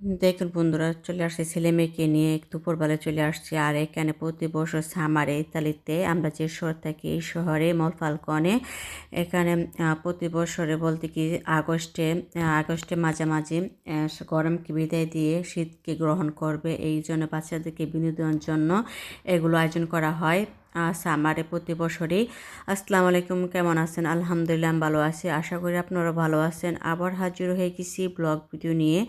দেখুন বন্ধুরা, চলে আসছে ছেলে মেয়েকে নিয়ে দুপুরবেলা চলে আসছে। আর এখানে প্রতি বছর সামারে ইতালিতে আমরা যে শহর থাকি, এই শহরে, মল ফালকনে, এখানে প্রতি বছরে বলতে কি, আগস্টে আগস্টে মাঝামাঝি গরমকে বিদায় দিয়ে শীতকে গ্রহণ করবে। এই জন্য বাচ্চাদেরকে বিনোদনের জন্য এগুলো আয়োজন করা হয়। সামারে প্রতি বছরই। আসসালামু আলাইকুম, কেমন আছেন? আলহামদুলিল্লাহ ভালো আছি। আশা করি আপনারা ভালো আছেন। আবার হাজির হয়ে গেছি ব্লগ ভিডিও নিয়ে।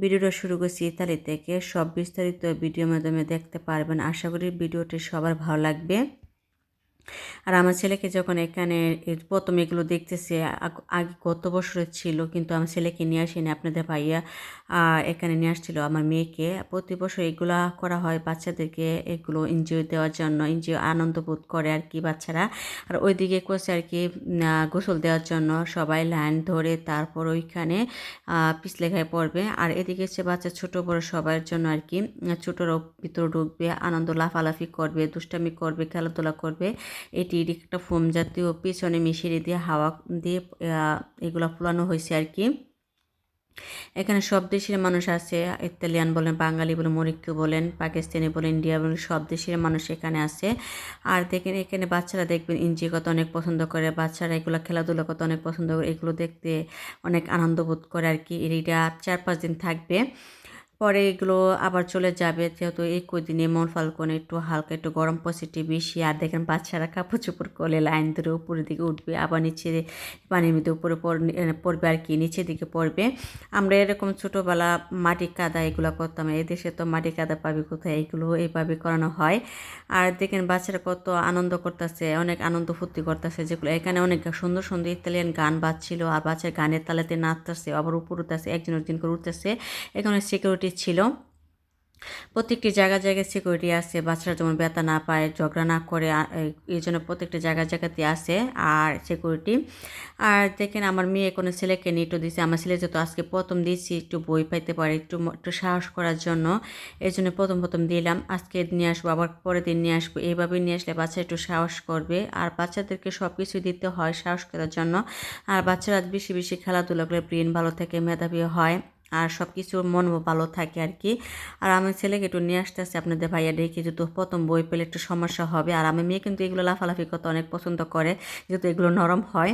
ভিডিওটা শুরু করছি ইতালি থেকে। সব বিস্তারিত ভিডিওর মাধ্যমে দেখতে পারবেন। আশা করি ভিডিওটি সবার ভালো লাগবে। আর আমার ছেলেকে যখন এখানে প্রথম এগুলো দেখতেছে আগে গত বছরের ছিল কিন্তু আমার ছেলেকে নিয়ে আসেনি আপনাদের ভাইয়া এখানে নিয়ে আসছিল আমার মেয়েকে। প্রতি বছর এগুলো করা হয় বাচ্চাদেরকে এগুলো এনজয় দেওয়ার জন্য এনজয় আনন্দ বোধ করে আর কি বাচ্চারা। আর ওইদিকে করছে আর কি গোসল দেওয়ার জন্য সবাই লাইন ধরে তারপর ওইখানে পিছলে খায় পড়বে। আর এদিকে হচ্ছে বাচ্চা ছোট বড় সবার জন্য আর কি উম, ছোটরাও ভিতরে ঢুকবে আনন্দ লাফালাফি করবে দুষ্টামি করবে খেলাধুলা করবে। এটি এটি একটা ফোম জাতীয় পিছনে মিশিয়ে দিয়ে হাওয়া দিয়ে এগুলো ফুলানো হয়েছে আর কি। এখানে সব দেশের মানুষ আছে, ইতালিয়ান বলেন, বাঙালি বলেন, মরিক্কো বলেন, পাকিস্তানি বলেন, ইন্ডিয়া বলেন, সব দেশের মানুষ এখানে আছে। আর দেখেন, এখানে বাচ্চারা দেখবেন ইঞ্জি কত অনেক পছন্দ করে, বাচ্চারা এগুলো খেলাধুলা কত অনেক পছন্দ করে, এগুলো দেখতে অনেক আনন্দ বোধ করে আর কি। এটা চার পাঁচ দিন থাকবে। পরে এগুলো আবার চলে যাবে। যেহেতু এই কদিনে মন ফাল্কনে একটু হালকা একটু গরম পসিটিভ বেশি, আর দেখেন বাচ্চারা কাপড় চোপড় করলে লাইন ধরে উপরের দিকে উঠবে, আবার নিচে পানির মধ্যে উপরে পড়- পড়বে আর কি, নিচের দিকে পড়বে। আমরা এরকম ছোটোবেলা মাটি কাদা এগুলো করতাম, এই দেশে তো মাটি কাদা পাবি কোথায়? এগুলো এইভাবে করানো হয়। আর দেখেন বাচ্চারা কত আনন্দ করতেছে, অনেক আনন্দ ফুর্তি করতেছে যেগুলো, এখানে অনেক সুন্দর সুন্দর ইতালিয়ান গান বাজছিল, আর বাচ্চার গানের তালেতে নাচতেছে, আবার উপর উঠতেছে, একজন একজন করে উঠতেছে। এখানে সিকিউরিটি ছিল। প্রত্যেকটি জায়গা জায়গায় সিকিউরিটি আছে, বাচ্চারা যেমন ব্যথা না পায়, ঝগড়া না করে এই- জন্য প্রত্যেকটা জায়গা জায়গাতে আছে আর সিকিউরিটি আর দেখেন আমার মেয়ে কোনো ছেলেকে নিটো দিছে, আমার ছেলে যেহেতু আজকে প্রথম দিয়েছি, একটু বই পাইতে পারে, একটু একটু সাহস করার জন্য, এই জন্য প্রথম প্রথম দিলাম। আজকে নিয়ে আসব, আবার পরের দিন নিয়ে আসব এইভাবে নিয়ে আসলে বাচ্চা একটু সাহস করবে। আর বাচ্চাদেরকে সব কিছু দিতে হয় সাহস করার জন্য। আর বাচ্চারা বেশি বেশি খেলাধুলা করে ব্রেন ভালো থাকে, মেধাবী হয়। আর সব কিছুর মন ভালো থাকে আর কি আর আমার ছেলেকে একটু নিয়ে আসতে আসতে আপনাদের ভাইয়া ডেকে যেহেতু প্রথম বই পেলে একটু সমস্যা হবে। আর আমার মেয়ে কিন্তু এগুলো লাফালাফি করতে অনেক পছন্দ করে, যেহেতু এগুলো নরম হয়।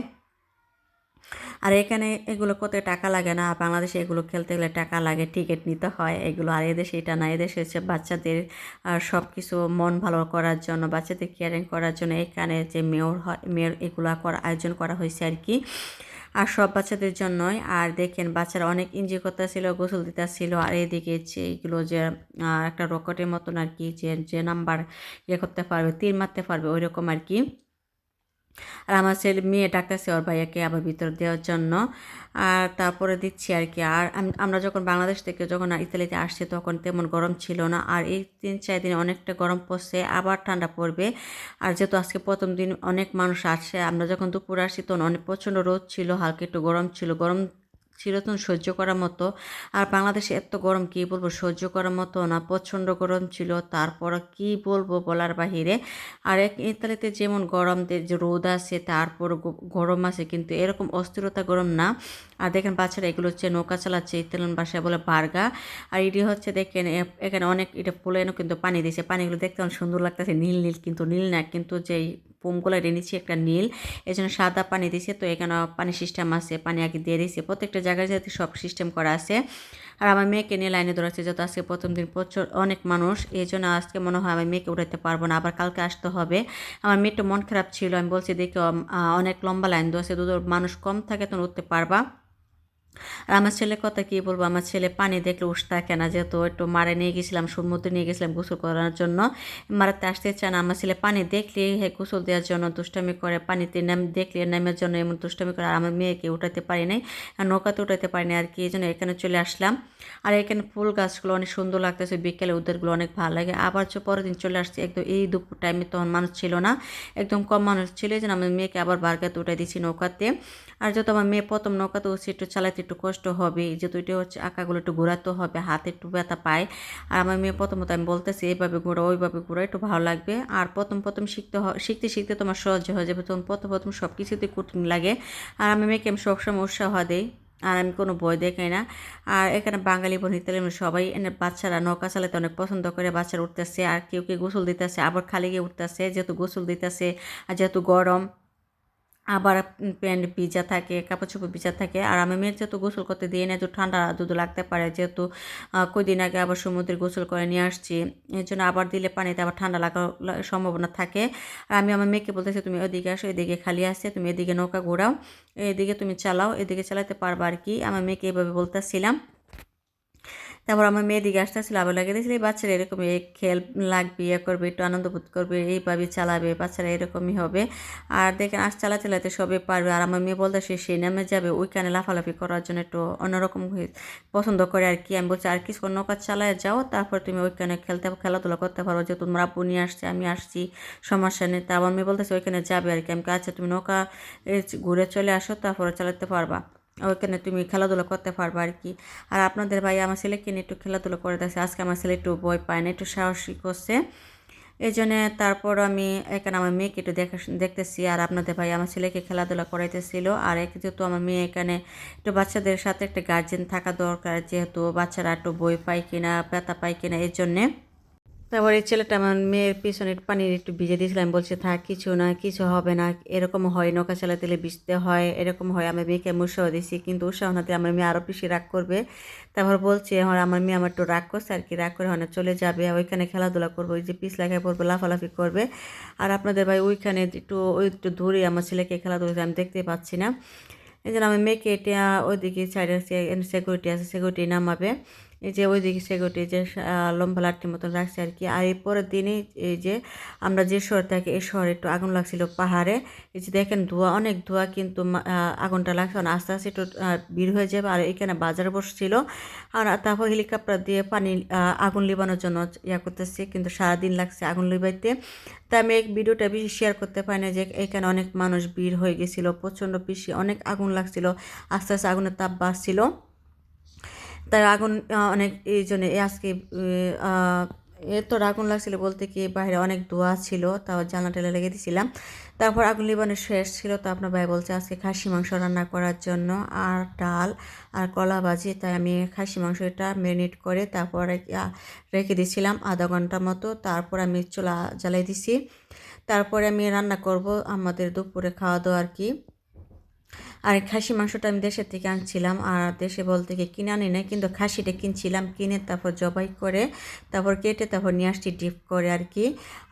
আর এখানে এগুলো কত টাকা লাগে না, বাংলাদেশে এগুলো খেলতে গেলে টাকা লাগে, টিকিট নিতে হয়। এগুলো আর এদেশে এটা না, এদেশে হচ্ছে বাচ্চাদের সব কিছু মন ভালো করার জন্য, বাচ্চাদের কেয়ারিং করার জন্য এখানে যে মেয়র হয়, মেয়র এগুলো করা, আয়োজন করা হয়েছে আর কি আর সব বাচ্চাদের জন্যই। আর দেখেন, বাচ্চারা অনেক এনজয় করতেছিল, গোসল দিতে দিতেছিল। আর এদিকে যে এগুলো যে একটা রকেটের মতন আর কি, যে যে নাম্বার ইয়ে করতে পারবে তীর মারতে পারবে ওই রকম আর কি। আর আমার ছেলে মেয়ে ডাকতেছে ওর ভাইয়াকে আবার ভিতর দেওয়ার জন্য। আর তারপরে দিচ্ছি আর কি। আর আমরা যখন বাংলাদেশ থেকে যখন ইতালিতে আসছি তখন তেমন গরম ছিল না। আর এই তিন, চার দিনে অনেকটা গরম পড়ছে, আবার ঠান্ডা পড়বে। আর যেহেতু আজকে প্রথম দিন অনেক মানুষ আসছে আমরা যখন দুপুরে আসছি তখন অনেক প্রচণ্ড রোদ ছিল, হালকা একটু গরম ছিল। গরম তখন সহ্য করার মতো। আর বাংলাদেশে এত গরম, কী বলব? সহ্য করার মতো না, প্রচণ্ড গরম ছিল। তারপর কি বলব বলার বাহিরে? আর এক ইতালিতে যেমন গরম যে রোদ আছে তারপর গরম আছে, কিন্তু এরকম অস্থিরতা গরম না। আর দেখেন বাচ্চারা এগুলো হচ্ছে নৌকা চালাচ্ছে, ইতালিয়ান ভাষায় বলে বার্গা। আর এটি হচ্ছে দেখেন এখানে অনেক এটা পোলেনও কিন্তু পানি দিয়েছে। পানিগুলো দেখতে অনেক সুন্দর লাগতেছে, নীল নীল, কিন্তু নীল না, কিন্তু যেই পোমগুলো এনেছি একটা নীল এই জন্য সাদা পানি দিছে তো এখানে পানি সিস্টেম আছে, পানি আগে দিয়ে দিয়েছে। প্রত্যেকটা জায়গায় যাতে সব সিস্টেম করা আছে। আর আমার মেয়েকে নিয়ে লাইনে দৌড়াচ্ছে যত আজকে প্রথম দিন প্রচুর অনেক মানুষ, এই জন্য আজকে মনে হয় আমি মেয়েকে উঠাতে পারব না, আবার কালকে আসতে হবে। আমার মেয়েটা মন খারাপ ছিল, আমি বলছি দেখি অনেক লম্বা লাইন দৌড়াচ্ছে দুধ মানুষ কম থাকে তখন উঠতে পারবা। আর আমার ছেলের কথা কি বলব? আমার ছেলে পানি দেখলে উঠতে থাকে না যেহেতু, একটু মারে নিয়ে গেছিলাম, সমুদ্রে নিয়ে গেছিলাম গোসল করানোর জন্য। মারাতে আসতে চায় না, আমার ছেলে পানি দেখলে হে গোসল দেওয়ার জন্য দুষ্টামি করে, পানিতে নাম, দেখলে নামের জন্য এমন দুষ্টামি করে, আর আমার মেয়েকে উঠাতে পারি নাই আর নৌকাতে উঠাতে পারি না আর কি এই জন্য এখানে চলে আসলাম। আর এখানে ফুল গাছগুলো অনেক সুন্দর লাগতেছে, বিকেলে ওদেরগুলো অনেক ভালো লাগে। আবার পরের দিন চলে আসছে, একদম এই দুপুর টাইমে তখন মানুষ ছিল না, একদম কম মানুষ ছিল, এই আমি মেয়েকে আবার বার্গাতে উঠে দিয়েছি নৌকাতে। আর যেহেতু আমার মেয়ে প্রথম নৌকাতে উঠছে, একটু চালাতে একটু কষ্ট হবে যেহেতু এটা হচ্ছে আঁকাগুলো একটু ঘোরাতে হবে, হাতে একটু ব্যথা পায়। আর আমার মেয়ে প্রথমত আমি বলতেছি, এইভাবে ঘোরা, ওইভাবে ঘোরা, একটু ভালো লাগবে। আর প্রথম প্রথম শিখতে শিখতে শিখতে তোমার সহজ হয়ে যাবে, তখন প্রথম প্রথম সব কিছুতে কঠিন লাগে। আর আমার মেয়েকে আমি সবসময় উৎসাহ দিই। আর আমি কোনো বই দেখাই না। আর এখানে বাঙালি বোন হিতালি সবাই বাচ্চারা নৌকা চালাতে অনেক পছন্দ করে, বাচ্চারা উঠতেছে আর কেউ কেউ গোসল দিতেছে, আবার খালি গিয়ে উঠতেছে, যেহেতু গোসল দিতেছে, আর যেহেতু গরম আবার প্যান্ট ভিজা থাকে কাপড় চোপড় ভিজা থাকে। আর আমি মেয়ের যেহেতু গোসল করতে দিয়ে না, একটু ঠান্ডা দুধ লাগতে পারে। যেহেতু কদিন আগে আবার সমুদ্রে গোসল করে নিয়ে আসছি, এর জন্য আবার দিলে পানিতে আবার ঠান্ডা লাগার সম্ভাবনা থাকে। আর আমি আমার মেয়েকে বলতেছি, তুমি ওদিকে আসো, এদিকে খালি আসছে, তুমি এদিকে নৌকা ঘোরাও, এদিকে তুমি চালাও, এদিকে চালাতে পারবা আর কি। আমার মেয়েকে এভাবে বলতেছিলাম। তারপর আমার মেয়ে দিকে আসতেছিল, আবার লাগিয়ে দিয়েছিল, এই বাচ্চারা এরকম খেল লাগবে ইয়ে করবে, একটু আনন্দ বোধ করবে এইভাবে চালাবে, বাচ্চারা এরকমই হবে। আর দেখেন আস চালাতে চালাতে সবে পারবে। আর আমার মেয়ে বলতে সে সেই নামে যাবে ওইখানে লাফালাফি করার জন্য একটু অন্যরকম পছন্দ করে আর কি। আমি বলছি, আর কিছু নৌকা চালায় যাও, তারপর তুমি ওইখানে খেলতে, খেলাধুলা করতে পারো। যে তোমার আপু নিয়ে আসছে, আমি আসছি, সমস্যা নেই। তা আমার মেয়ে বলতেছে, ওইখানে যাবে আর কি। আমি আচ্ছা তুমি নৌকা ঘুরে চলে আসো, তারপরে চালাতে পারবা। ওইখানে তুমি খেলাধুলা করতে পারবে আর কি আর আপনাদের ভাই আমার ছেলেকে নিয়ে একটু খেলাধুলা করে দিয়েছে আজকে আমার ছেলে একটু বই পায় না, একটু সাহসী করছে। এই জন্যে তারপর আমি এখানে আমার মেয়েকে একটু দেখা দেখতেছি। আর আপনাদের ভাই আমার ছেলেকে খেলাধুলা করাইতেছিল। আর যেহেতু আমার মেয়ে এখানে একটু বাচ্চাদের সাথে একটা গার্জেন থাকা দরকার, যেহেতু বাচ্চারা একটু বই পায় কিনা, ব্যথা পায় কিনা এর জন্যে তারপর এই ছেলেটা আমার মেয়ের পিছনে পানির একটু ভিজে দিয়েছিলাম, বলছে, থাক, কিছু না, কিছু হবে না, এরকম হয়, নৌকা চালাতে ভিজতে হয়, এরকম হয় আমার মেয়েকে আমি উৎসাহ দিছি, কিন্তু উৎসাহ না দিয়ে আমার মেয়ে আরও বেশি রাগ করবে। তারপর বলছে এখন আমার মেয়ে আমার একটু রাগ করছে আর কি, রাগ করে হয় না, চলে যাবে, ওইখানে খেলাধুলা করব, ওই যে পিস লাগায় পড়বে, লাফালাফি করবে। আর আপনাদের ভাই ওইখানে একটু, ওই একটু দূরে আমার ছেলেকে খেলাধুলা আমি দেখতে পাচ্ছি না। এই জন্য আমার মেয়েকে এটা ওইদিকে সাইডে সিকিউরিটি আছে সিকিউরিটি নামাবে। এই যে ওইদিকে সেগুটি যে লম্বা লাঠির মতন রাখছে আর কি। আর এই পরের দিনই এই যে আমরা যে শহর থাকি, এই শহরে একটু আগুন লাগছিল পাহাড়ে। এই যে দেখেন ধোঁয়া, অনেক ধোঁয়া কিন্তু আগুনটা লাগছে। আস্তে আস্তে একটু বের হয়ে যাবে। আর এখানে বাজার বসছিল। আর তারপর হেলিকপ্টার দিয়ে পানি আগুন লিবানোর জন্য ইয়া করতেছি। কিন্তু সারাদিন লাগছে আগুন লিবাইতে। তা আমি এই ভিডিওটা বেশি শেয়ার করতে পারি না যে এখানে অনেক মানুষ ভিড় হয়ে গেছিল। প্রচণ্ড বেশি অনেক আগুন লাগছিল। আস্তে আস্তে আগুনের তাপ বাড়ছিল। তার আগুন অনেক এই জন্য আজকে এত আগুন লাগছিল বলতে কি বাইরে অনেক দোয়া ছিল, তাও জানলা টেলে লেগে দিয়েছিলাম তারপর আগুন লিবানের শেষ ছিল, তো আপনার ভাই বলছে আজকে খাসি মাংস রান্না করার জন্য, আর ডাল, আর কলা ভাজি, তাই আমি খাসি মাংসটা ম্যারিনেট করে তারপর রেখে দিয়েছিলাম আধা ঘণ্টা মতো, তারপর আমি চুলা জ্বালাই দিছি। তারপরে আমি রান্না করব আমাদের দুপুরে খাওয়া দাওয়া আর কি। আর খাসি মাংসটা আমি দেশের থেকে আনছিলাম, আর দেশে বলতে গিয়ে কিনে আনি না কিন্তু খাসিটা কিনছিলাম, কিনে তারপর জবাই করে, তারপর কেটে তারপর নিয়ে আসছি ডিপ করে আর কি।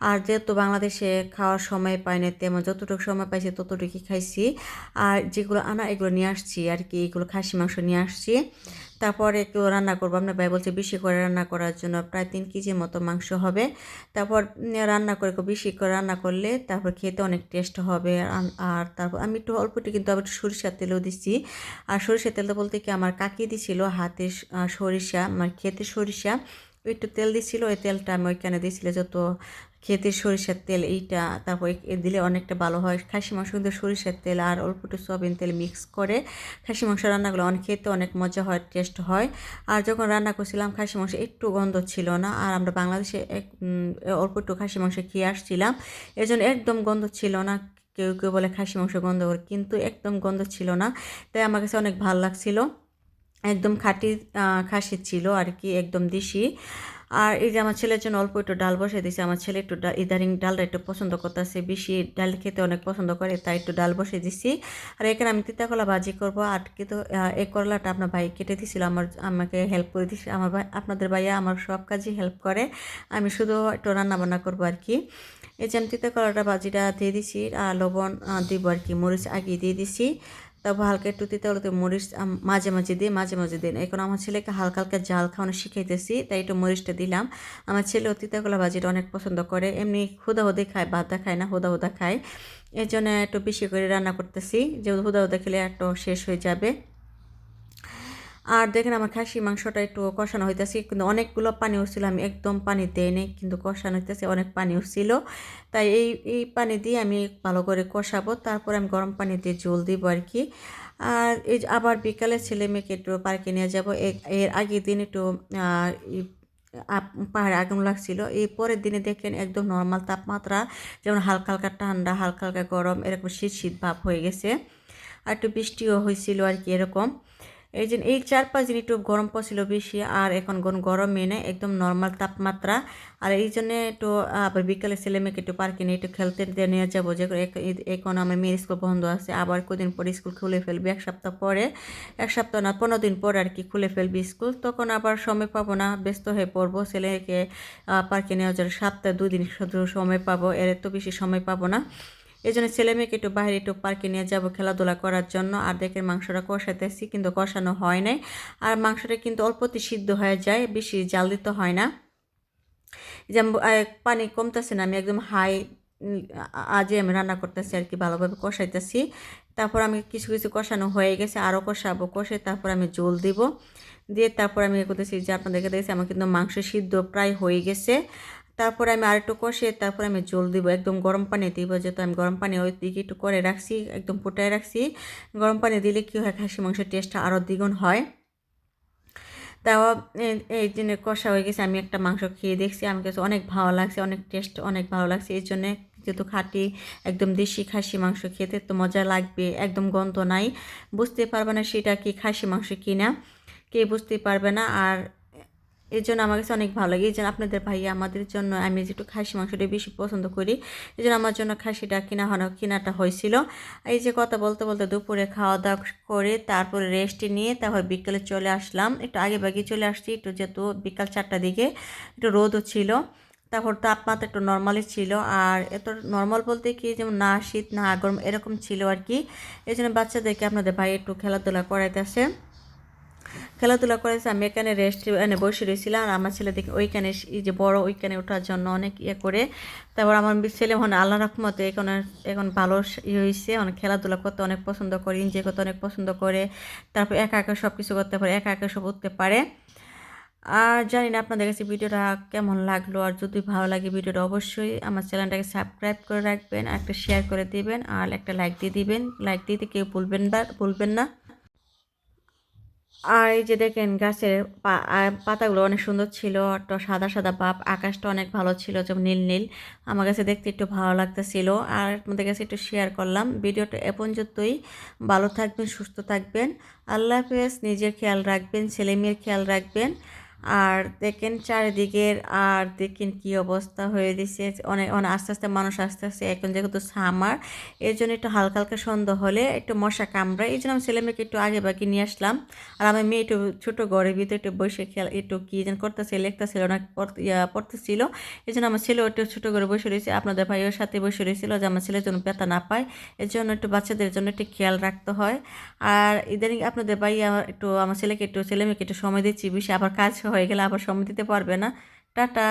আর যেহেতু বাংলাদেশে খাওয়ার সময় পাই না তেমন যতটুকু সময় পাইছি ততটুকুই খাইছি। আর যেগুলো আনা, এগুলো নিয়ে আসছি আর কি, এগুলো খাসি মাংস নিয়ে আসছি। তারপরে একটু রান্না করব। আপনার ভাই বলছে বেশি করে রান্না করার জন্য প্রায় তিন কেজির মতো মাংস হবে। তারপর রান্না করে বেশি করে রান্না করলে তারপর খেতে অনেক টেস্ট হবে। আর তারপর আমি একটু অল্পটি কিন্তু আবার সরিষার তেলও দিচ্ছি। আর সরিষার তেলটা বলতে কি আমার কাকি দিছিল হাতে সরিষা, আমার খেতে সরিষা। একটু তেল দিছিল, ওই তেলটা আমি ওইখানে দিয়েছিল যত খেতে সরিষার তেল এইটা, তারপর দিলে অনেকটা ভালো হয়। খাসি মাংস কিন্তু সরিষার তেল আর অল্প একটু সয়াবিন তেল মিক্স করে খাসি মাংস রান্নাগুলো অনেক খেতে অনেক মজা হয় টেস্ট হয়। আর যখন রান্না করছিলাম, খাসি মাংস একটু গন্ধ ছিল না আর আমরা বাংলাদেশে এক অল্প একটু খাসি মাংস খেয়ে আসছিলাম। এর জন্য একদম গন্ধ ছিল না, কেউ কেউ বলে খাসি মাংস গন্ধ করে, কিন্তু একদম গন্ধ ছিল না। তাই আমার কাছে অনেক ভালো লাগছিল। একদম খাঁটি খাসি ছিল আর কি একদম দিশি। আর এই যে আমার ছেলের জন্য অল্প একটু ডাল বসে দিয়েছি, আমার ছেলে একটু ইদারিং ডালটা একটু পছন্দ করতেছে, বেশি ডাল খেতে অনেক পছন্দ করে, তাই একটু ডাল বসে দিছি। আর এখানে আমি তিতা কলা ভাজি করব, আর কিন্তু এই করলাটা আপনার ভাই কেটে দিছিল আমার, আমাকে হেল্প করে দিছে আমার ভাই, আপনাদের ভাইয়া আমার সব কাজই হেল্প করে, আমি শুধু একটু রান্না বান্না করব আর কি এই যে আমি তিতা কলাটা ভাজিটা দিয়ে দিছি, আর লবণ দিব আর কি মরিচ আগে দিয়ে দিছি। তারপর হালকা একটু তিতে হলুদে মরিচ মাঝে মাঝে দিয়ে মাঝে মাঝে দিন এখন আমার ছেলেকে হালকা হালকা জাল খাওয়ানো শিখাইতেছি, তাই একটু মরিচটা দিলাম। আমার ছেলে তিতাকলা ভাজিটা অনেক পছন্দ করে, এমনি হুদা হুদে খায়, বাদা খায় না, হুদা হুদা খায়। এর জন্য একটু বেশি করে রান্না করতেছি যে হুদা হুদা খেলে একটু শেষ হয়ে যাবে। আর দেখেন আমার খাসি মাংসটা একটু কষানো হইতেছে, কিন্তু অনেকগুলো পানি উঠছিল, আমি একদম পানি দেই নেই, কিন্তু কষানো হইতেছে, অনেক পানি উঠছিল। তাই এই এই পানি দিয়ে আমি ভালো করে কষাবো, তারপর আমি গরম পানি দিয়ে জল দিব আর কি আর এই আবার বিকালে ছেলে মেয়েকে একটু পার্কে নিয়ে যাব এর আগের দিন একটু পাহাড়ে আগুন লাগছিল, এই পরের দিনে দেখেন একদম নর্মাল তাপমাত্রা, যেমন হালকা হালকা ঠান্ডা, হালকা হালকা গরম, এরকম শীত শীত ভাব হয়ে গেছে। আর একটু বৃষ্টিও হয়েছিল আর কি এরকম। এই যে এই চার পাঁচ দিন একটু গরম পড়ছিল বেশি, আর এখন গরম নেই, একদম নর্মাল তাপমাত্রা। আর এই জন্য একটু আবার বিকালে ছেলে মেয়েকে একটু পার্কে নিয়ে একটু খেলতে নিয়ে যাব, যে এখন আমার মেয়ের স্কুল বন্ধ আছে, আবার কদিন পরে স্কুল খুলে ফেলবি, এক সপ্তাহ পরে, এক সপ্তাহ না, পনেরো দিন পরে আর কি খুলে ফেলবি স্কুল তখন আবার সময় পাবো না, ব্যস্ত হয়ে পড়ব, ছেলেকে পার্কে নেওয়ার জন্য সপ্তাহে দুদিন শুধু সময় পাবো, এর তো বেশি সময় পাবো না। এই জন্য ছেলে মেয়েকে একটু বাইরে, একটু পার্কে নিয়ে যাব খেলাধুলা করার জন্য। আর দেখে মাংসটা কষাইতেছি, কিন্তু কষানো হয় নাই। আর মাংসটা কিন্তু অল্পতে সিদ্ধ হয়ে যায়, বেশি জাল দিতে হয় না। যেমন পানি কমতেছে না, আমি একদম হাই, আজে আমি রান্না করতেছি আর কি, ভালোভাবে কষাইতেছি। তারপর আমি কিছু কিছু কষানো হয়ে গেছে আরও কষাবো, কষে তারপর আমি জল দিব। দিয়ে তারপর আমি করতেছি যে আপনাদেরকে দেখেছি, আমার কিন্তু মাংস সিদ্ধ প্রায় হয়ে গেছে। তারপরে আমি আরেকটু কষে তারপরে আমি জল দিব, একদম গরম পানি দিব, যেহেতু আমি গরম পানি ওই দিকে একটু করে রাখছি, একদম ফুটায় রাখছি। গরম পানি দিলে কী হয় খাসি মাংসের টেস্টটা আরও দ্বিগুণ হয়। তাও এই দিনে কষা হয়ে গেছে, আমি একটা মাংস খেয়ে দেখছি আমি কাছে অনেক ভালো লাগছে, অনেক টেস্ট অনেক ভালো লাগছে। এই জন্যে যেহেতু খাঁটি, একদম দেশি খাসি মাংস খেতে তো মজা লাগবে, একদম গন্ধ নাই। বুঝতে পারবে না সেটা কি খাসি মাংস কিনা, কে বুঝতে পারবে না। আর এই জন্য আমার কাছে অনেক ভালো লাগে। এই জন্য আপনাদের ভাইয়া আমাদের জন্য আমি যেটু খাসি মাংসটা বেশি পছন্দ করি, এই জন্য আমার জন্য খাসিটা কিনা হওয়া কেনাটা হয়েছিল। এই যে কথা বলতে বলতে দুপুরে খাওয়া দাওয়া করে তারপরে রেস্ট নিয়ে তারপর বিকেলে চলে আসলাম। একটু আগে বাগে চলে আসছি, একটু যেহেতু বিকাল চারটার দিকে একটু রোদও ছিল, তারপর তাপমাত্রা একটু নর্মালই ছিল। আর এত নর্মাল বলতে কি যেমন না শীত, না গরম এরকম ছিল আর কি। এই জন্য বাচ্চাদেরকে আপনাদের ভাই একটু খেলাধুলা করাইতেছে। খেলাধুলা করেছে, আমি এখানে রেস্ট এনে বসে রয়েছিলাম আর আমার ছেলে দেখে ওইখানে এই যে বড় ওইখানে ওঠার জন্য অনেক ইয়ে করে। তারপর আমার ছেলে মনে আল্লাহ রহমতে এখন এখন ভালো ইয়ে হয়েছে অনেক খেলাধুলা করতে অনেক পছন্দ করে এনজয় করতে অনেক পছন্দ করে। তারপর একা একা সব কিছু করতে পারে, একা একা সব উঠতে পারে। আর জানি না আপনাদের কাছে ভিডিওটা কেমন লাগল, আর যদি ভালো লাগে ভিডিওটা অবশ্যই আমার চ্যানেলটাকে সাবস্ক্রাইব করে রাখবেন আর একটা শেয়ার করে দিবেন, আর একটা লাইক দিয়ে দিবেন। লাইক দিতে কেউ ভুলবেন না ভুলবেন না। আর এই যে দেখেন গাছের পাতাগুলো অনেক সুন্দর ছিল, একটা সাদা সাদা ভাব আকাশটা অনেক ভালো ছিল, যেমন নীল নীল। আমার কাছে দেখতে একটু ভালো লাগতেছিল। আর আপনাদের কাছে একটু শেয়ার করলাম। ভিডিওটা এ পর্যন্তই। ভালো থাকবেন, সুস্থ থাকবেন। আল্লাহ হাফেজ। নিজের খেয়াল রাখবেন ছেলে মেয়ের খেয়াল রাখবেন। আর দেখেন চারিদিকের আর দেখেন কি অবস্থা হয়ে দিছে। অনেক অনেক আস্তে আস্তে মানুষ আস্তে আস্তে, এখন যেহেতু সামার এর জন্য একটু হালকা হালকা সন্ধ্যা হলে একটু মশা কামড়ায়, এই জন্য আমি ছেলে মেয়েকে একটু আগে বাকি নিয়ে আসলাম। আর আমার মেয়ে একটু ছোটো ঘরের ভিতরে একটু বসে খেলা, একটু কি যেন করতেছে, লিখতেছিল না পড়তে- পড়তেছিল। এই জন্য আমার ছেলেও একটু ছোটো করে বসে রয়েছে। আপনাদের ভাইয়ের সাথে বসে রয়েছিল যে আমার ছেলের জন্য ব্যথা না পায়। এর জন্য একটু বাচ্চাদের জন্য একটু খেয়াল রাখতে হয়। আর ইদানিং আপনাদের ভাই একটু, আমার ছেলেকে একটু, ছেলে মেয়েকে একটু সময় দিচ্ছি বেশি আবার কাজ হয়ে গেলে আবার সময় দিতে পারবে না। টাটা।